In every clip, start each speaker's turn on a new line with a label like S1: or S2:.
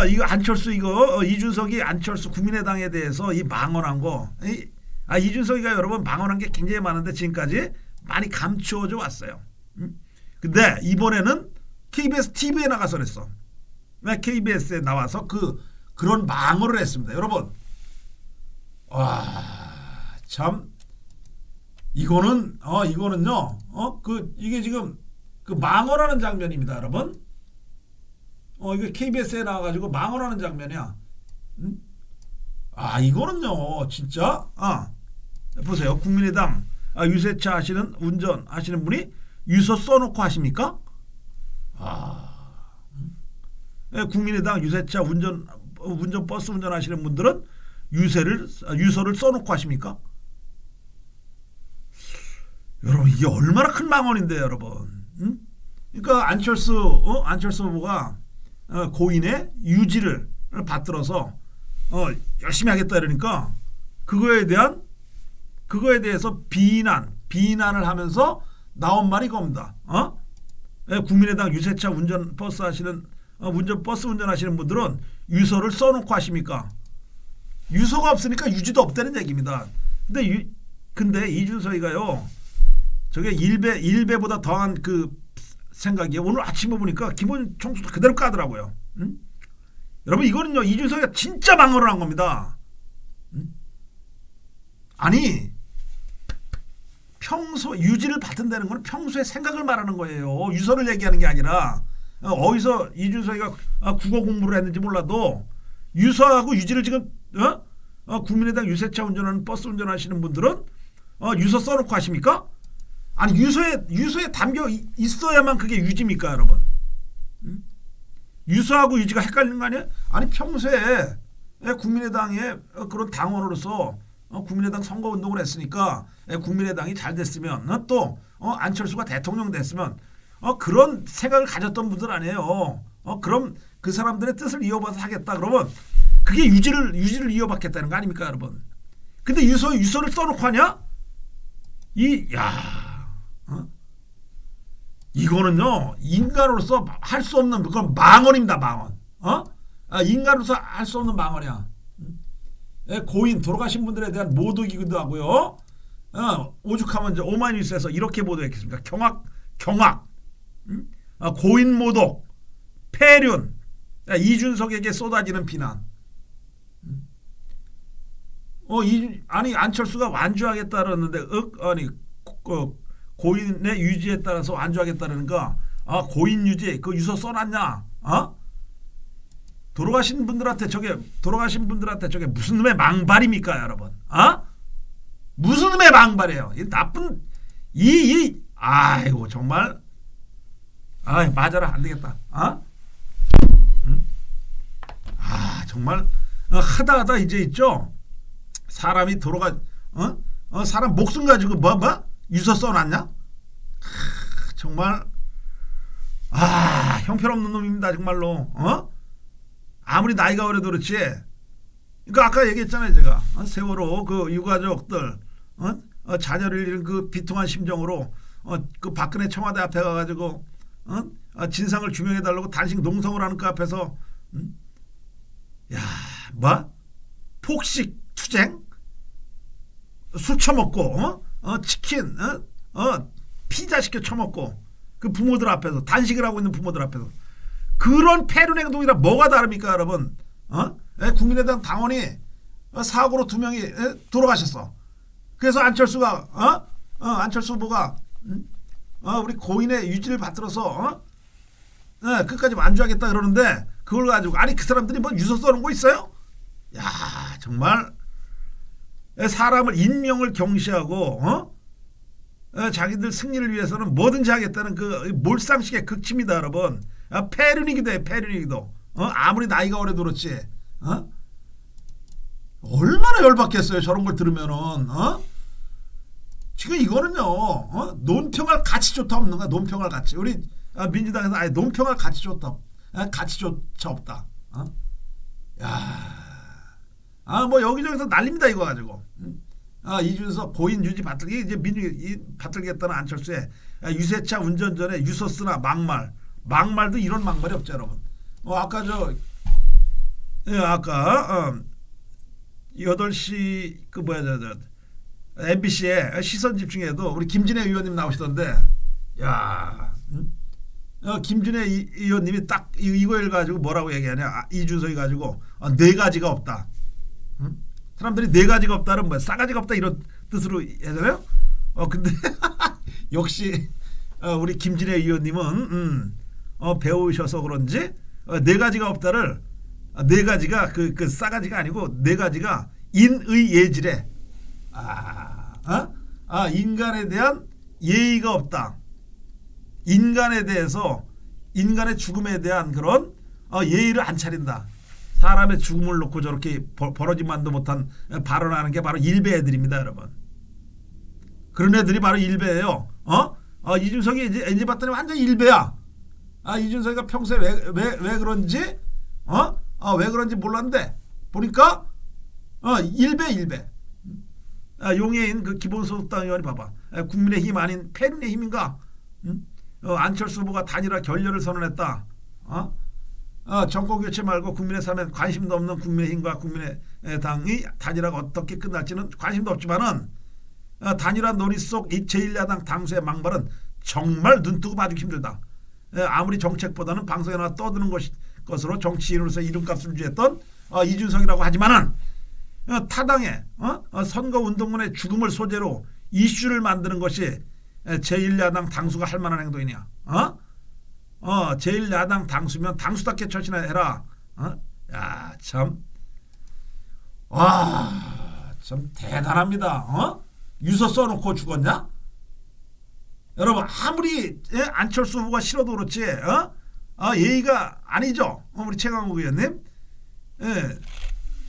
S1: 어 이거 안철수 이거 어, 이준석이 안철수 국민의당에 대해서 이 망언한 거. 이, 아 이준석이가 여러분 망언한 게 굉장히 많은데 지금까지 많이 감추어져 왔어요. 음? 근데 이번에는 KBS TV에 나가서 그랬어. KBS에 나와서 그 그런 망언을 했습니다. 여러분. 와, 참 이거는 어 이거는요. 어 그 이게 지금 그 망언하는 장면입니다, 여러분. 어 이거 KBS에 나와 가지고 망언하는 장면이야. 음? 아, 이거는요. 진짜 아. 보세요. 국민의당 아, 유세차 하시는 운전 하시는 분이 유서 써놓고 하십니까? 아, 음. 예, 국민의당 유세차 운전 어, 운전 버스 운전하시는 분들은 유세를 아, 유서를 써놓고 하십니까? 여러분 이게 얼마나 큰 망언인데 여러분. 응? 그러니까 안철수 어? 안철수 후보가 어, 고인의 유지를 받들어서 어, 열심히 하겠다 이러니까 그거에 대한 그거에 대해서 비난 비난을 하면서 나온 말이 겁니다. 어? 예, 국민의당 유세차 운전 버스 하시는 어, 운전 버스 운전하시는 분들은 유서를 써놓고 하십니까? 유서가 없으니까 유지도 없다는 얘기입니다. 근데 유, 근데 이준석이가요. 저게 일배 일배보다 더한 그 생각이에요. 오늘 아침에 보니까 기본 총수도 그대로 까더라고요. 응? 여러분 이거는요 이준석이가 진짜 망언을 한 겁니다. 응? 아니 평소 유지를 받는다는 건 평소의 생각을 말하는 거예요. 유서를 얘기하는 게 아니라 어, 어디서 이준석이가 아, 국어 공부를 했는지 몰라도 유서하고 유지를 지금 어? 어, 국민의당 유세차 운전하는 버스 운전하시는 분들은 어, 유서 써놓고 하십니까? 아니 유서에 유서에 담겨 이- 있어야만 그게 유지입니까, 여러분? 음? 유서하고 유지가 헷갈리는 거 아니에요? 아니 평소에 예, 국민의당의 어, 그런 당원으로서 어, 국민의당 선거 운동을 했으니까 예, 국민의당이 잘 됐으면 어, 또 어, 안철수가 대통령 됐으면 어, 그런 생각을 가졌던 분들 아니에요. 어, 그럼 그 사람들의 뜻을 이어받아서 하겠다 그러면 그게 유지를 유지를 이어받겠다는 거 아닙니까, 여러분? 근데 유서 유서를 써놓고 하냐? 이 야. 어? 이거는요 인간으로서 할 수 없는 그건 망언입니다 망언 어 아, 인간으로서 할 수 없는 망언이야 음? 예, 고인 돌아가신 분들에 대한 모독이기도 하고요 어, 오죽하면 이제 오마이뉴스에서 이렇게 보도했겠습니까 경악 경악 음? 아, 고인 모독 폐륜 야, 이준석에게 쏟아지는 비난 음? 어, 이, 아니 안철수가 완주하겠다 그러는데 억 아니 그 고인의 유지에 따라서 완주하겠다는 거. 아 고인 유지 그 유서 써놨냐? 어? 돌아가신 분들한테 저게 돌아가신 분들한테 저게 무슨 놈의 망발입니까, 여러분? 어? 무슨 놈의 망발이에요? 이 나쁜 이이 아이고 정말 아 맞아라 안 되겠다. 어? 응? 아 정말 어, 하다 하다 이제 있죠. 사람이 돌아가 어? 어 사람 목숨 가지고 뭐 뭐? 유서 써놨냐? 크, 정말 아 형편없는 놈입니다 정말로 어? 아무리 나이가 어려도 그렇지 그러니까 아까 얘기했잖아요 제가 어? 세월호 그 유가족들 어? 어, 자녀를 잃은 그 비통한 심정으로 어, 그 박근혜 청와대 앞에 가가지고 어? 어, 진상을 규명해달라고 단식 농성을 하는 그 앞에서 음? 야 뭐? 폭식 투쟁? 술 처먹고 어? 어 치킨 어? 어 피자 시켜 처먹고 그 부모들 앞에서 단식을 하고 있는 부모들 앞에서 그런 폐륜 행동이라 뭐가 다릅니까 여러분 어 예, 국민의당 당원이 어, 사고로 두 명이 예, 돌아가셨어 그래서 안철수가 어? 어 안철수 후보가 음? 어 우리 고인의 유지를 받들어서 어? 예, 끝까지 완주하겠다 그러는데 그걸 가지고 아니 그 사람들이 뭐 유서 써놓은 거 있어요? 야 정말 사람을 인명을 경시하고 어? 어, 자기들 승리를 위해서는 뭐든지 하겠다는 그 몰상식의 극치입니다, 여러분. 아, 폐륜이기도 해, 폐륜이기도. 어? 아무리 나이가 어려도 그렇지. 어? 얼마나 열받겠어요, 저런 걸 들으면은. 어? 지금 이거는요, 어? 논평할 가치 조차 없는 거야, 논평할 가치. 우리 아, 민주당에서 아예 논평할 가치 조차, 아, 가치조차 없다. 어? 야. 아 뭐 여기저기서 난립니다 이거 가지고. 음? 아 이준석 고인 유지 받들기 이제 민주 이 받들겠다는 안철수의 아, 유세차 운전 전에 유서 쓰나 막말. 막말도 이런 막말이 없죠 여러분. 어 아까 저 예, 아까 어, 8시 그 뭐야 저, 저 MBC에 시선 집중에도 우리 김진애 의원님 나오시던데. 야 음? 어, 김진애 이- 의원님이 딱 이- 이거를 가지고 뭐라고 얘기하냐? 아, 이준석이 가지고 어, 네 가지가 없다 음? 사람들이 네 가지가 없다는 뭐야 싸가지가 없다 이런 뜻으로 하잖아요 어 근데 역시 어, 우리 김진애 의원님은 음, 어, 배우셔서 그런지 어, 네 가지가 없다를 아, 네 가지가 그, 그 싸가지가 아니고 네 가지가 인의 예질에 아, 어? 아 인간에 대한 예의가 없다. 인간에 대해서 인간의 죽음에 대한 그런 어, 예의를 안 차린다. 사람의 죽음을 놓고 저렇게 벌- 벌어지만도 못한 발언하는 게 바로 일베 애들입니다, 여러분. 그런 애들이 바로 일베예요. 어? 어 이준석이 이제 이제 봤더니 완전 일베야. 아 이준석이가 평소에 왜 왜 왜 그런지 어? 아, 왜 그런지 몰랐는데 보니까 어 일베 일베. 아, 용해인 그 기본소득당 의원이 봐봐. 아, 국민의힘 아닌 패륜의 힘인가? 응? 어, 안철수 후보가 단일화 결렬을 선언했다. 어? 어, 정권 교체 말고 국민의 삶에 관심도 없는 국민의힘과 국민의당이 단일화가 어떻게 끝날지는 관심도 없지만은 어, 단일화 논의 속이 제1야당 당수의 망발은 정말 눈뜨고 봐주기 힘들다. 에, 아무리 정책보다는 방송에 나와 떠드는 것, 것으로 정치인으로서 이름값을 주했던 어, 이준석이라고 하지만은 어, 타당의 어? 어, 선거운동문의 죽음을 소재로 이슈를 만드는 것이 에, 제1야당 당수가 할 만한 행동이냐? 어? 어, 제1야당 당수면 당수답게 처신을 해라. 어? 야, 참. 와, 참 대단합니다. 어? 유서 써놓고 죽었냐? 여러분 아무리 예? 안철수 후보가 싫어도 그렇지 어? 아, 예의가 아니죠. 어, 우리 최강욱 의원님. 예.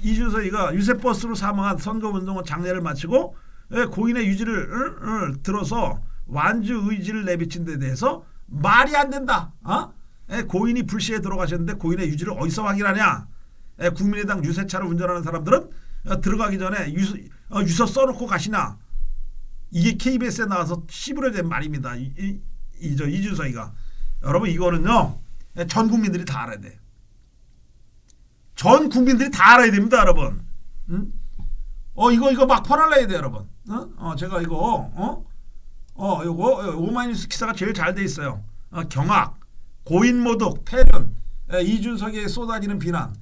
S1: 이준석이가 유세버스로 사망한 선거운동원 장례를 마치고 예, 고인의 유지를 을, 을, 들어서 완주 의지를 내비친 데 대해서 말이 안 된다. 어? 예, 고인이 불시에 들어가셨는데 고인의 유지를 어디서 확인하냐? 예, 국민의당 유세차를 운전하는 사람들은 어, 들어가기 전에 유서, 어, 유서 써놓고 가시나? 이게 KBS에 나와서 시부러진 말입니다. 이, 이, 이, 저 이준석이가 여러분 이거는요 예, 전 국민들이 다 알아야 돼. 전 국민들이 다 알아야 됩니다, 여러분. 응? 어 이거 이거 막 퍼날라야 돼, 여러분. 어? 어 제가 이거 어? 어 요거 오마이뉴스 기사가 제일 잘 돼 있어요. 어, 경악, 고인 모독, 패륜, 에, 이준석에 쏟아지는 비난.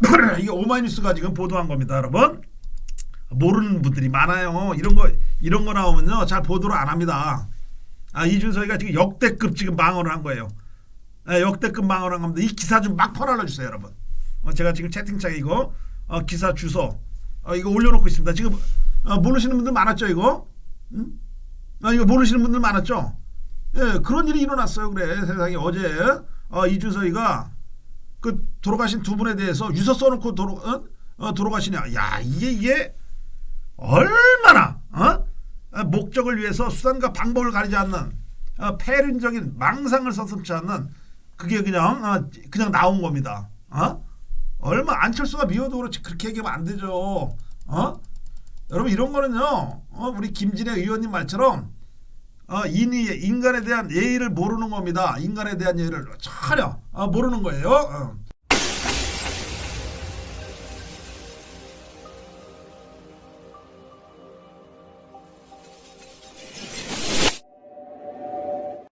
S1: 이게 오마이뉴스가 지금 보도한 겁니다, 여러분. 모르는 분들이 많아요. 이런 거 이런 거 나오면요 잘 보도를 안 합니다. 아 이준석이가 지금 역대급 지금 망언을 한 거예요. 예, 역대급 망언을 한 겁니다. 이 기사 좀 막 퍼날려 주세요, 여러분. 어, 제가 지금 채팅창에 이거 어, 기사 주소 어, 이거 올려놓고 있습니다. 지금 어, 모르시는 분들 많았죠, 이거? 응? 아, 이거 모르시는 분들 많았죠? 예, 그런 일이 일어났어요, 그래 세상에 어제 어, 이준석이가 그 돌아가신 두 분에 대해서 유서 써놓고 도로, 어? 어, 돌아가시냐? 야, 이게 이게 얼마나 어? 어, 목적을 위해서 수단과 방법을 가리지 않는 어, 패륜적인 망상을 서슴지 않는 그게 그냥 어, 그냥 나온 겁니다. 어? 얼마 안철수가 미워도 그렇지 그렇게 얘기하면 안 되죠. 어? 여러분 이런 거는요. 어, 우리 김진애 의원님 말처럼 어, 인간에 대한 예의를 모르는 겁니다. 인간에 대한 예의를 전혀 어, 모르는 거예요. 어.